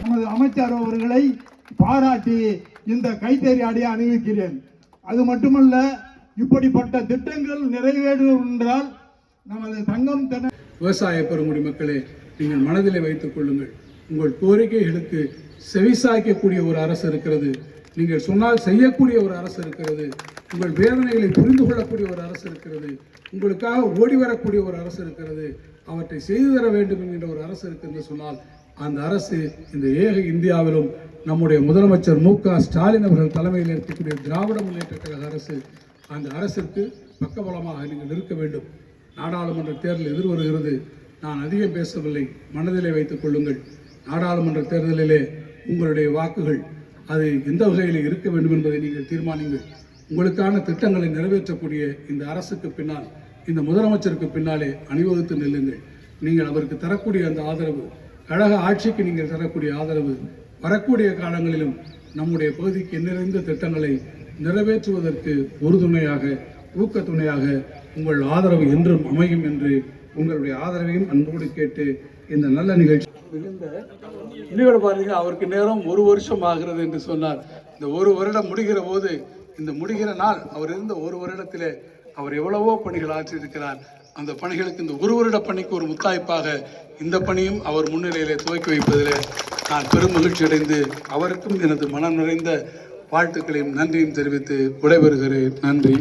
நமது அமைச்சர் அவர்களை பாராட்டி இந்த கைத்தறி அடைய அணிவிக்கிறேன். அது மட்டுமல்ல இப்படிப்பட்ட திட்டங்கள் நிறைவேறும் என்றால் நமது தங்கம் தன விவசாய பெருங்குடி மக்களே நீங்கள் மனதில் வைத்துக் கொள்ளுங்கள். உங்கள் கோரிக்கைகளுக்கு செவிசாய்க்கக்கூடிய ஒரு அரசு இருக்கிறது. நீங்கள் சொன்னால் செய்யக்கூடிய ஒரு அரசு இருக்கிறது. உங்கள் வேதனைகளை புரிந்து கொள்ளக்கூடிய ஒரு அரசு இருக்கிறது. உங்களுக்காக ஓடி வரக்கூடிய ஒரு அரசு இருக்கிறது. அவற்றை செய்து தர வேண்டும் என்கின்ற ஒரு அரசு இருக்கு என்று சொன்னால் அந்த அரசு இந்த ஏக இந்தியாவிலும் நம்முடைய முதலமைச்சர் மு க ஸ்டாலின் அவர்கள் தலைமையில் இருக்கக்கூடிய திராவிட முன்னேற்ற கழக அரசு அந்த அரசிற்கு பக்கபலமாக நீங்கள் இருக்க வேண்டும். நாடாளுமன்ற தேர்தல் எதிர்வருகிறது நான் அதிகம் பேசவில்லை. மனதிலே வைத்துக் கொள்ளுங்கள். நாடாளுமன்ற தேர்தலிலே உங்களுடைய வாக்குகள் அது எந்த வகையில் இருக்க வேண்டும் என்பதை நீங்கள் தீர்மானிங்கள். உங்களுக்கான திட்டங்களை நிறைவேற்றக்கூடிய இந்த அரசுக்கு பின்னால் இந்த முதலமைச்சருக்கு பின்னாலே அணிவகுத்து நில்லுங்கள். நீங்கள் அவருக்கு தரக்கூடிய அந்த ஆதரவு கழக ஆட்சிக்கு நீங்கள் தரக்கூடிய ஆதரவு வரக்கூடிய காலங்களிலும் நம்முடைய பகுதிக்கு நிறைந்த திட்டங்களை நிறைவேற்றுவதற்கு உறுதுணையாக ஊக்கத்துணையாக உங்கள் ஆதரவு என்றும் அமையும் என்று உங்களுடைய ஆதரவையும் அன்போடு கேட்டு இந்த நல்ல நிகழ்ச்சி மிகுந்த இன்னொரு பாருங்க அவருக்கு நேரம் ஒரு வருஷம் ஆகிறது என்று சொன்னார். இந்த ஒரு வருடம் முடிகிற போது இந்த முடிகிற நாள் அவர் இருந்த ஒரு வருடத்திலே அவர் எவ்வளவோ பணிகள் ஆற்றியிருக்கிறார். அந்த பணிகளுக்கு இந்த ஒரு வருட பணிக்கு ஒரு முத்தாய்ப்பாக இந்த பணியும் அவர் முன்னிலையிலே துவக்கி வைப்பதில் நான் பெரும் மகிழ்ச்சி அடைந்து அவருக்கும் எனது மனம் நிறைந்த வாழ்த்துக்களையும் நன்றியும் தெரிவித்து விடைபெறுகிறேன். நன்றி.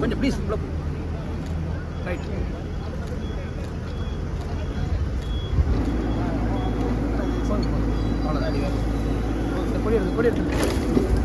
கொஞ்சம் ப்ளீஸ் உள்ள ரைட் அவ்வளோதான் கொடி எடுத்து கொடி எடுத்து.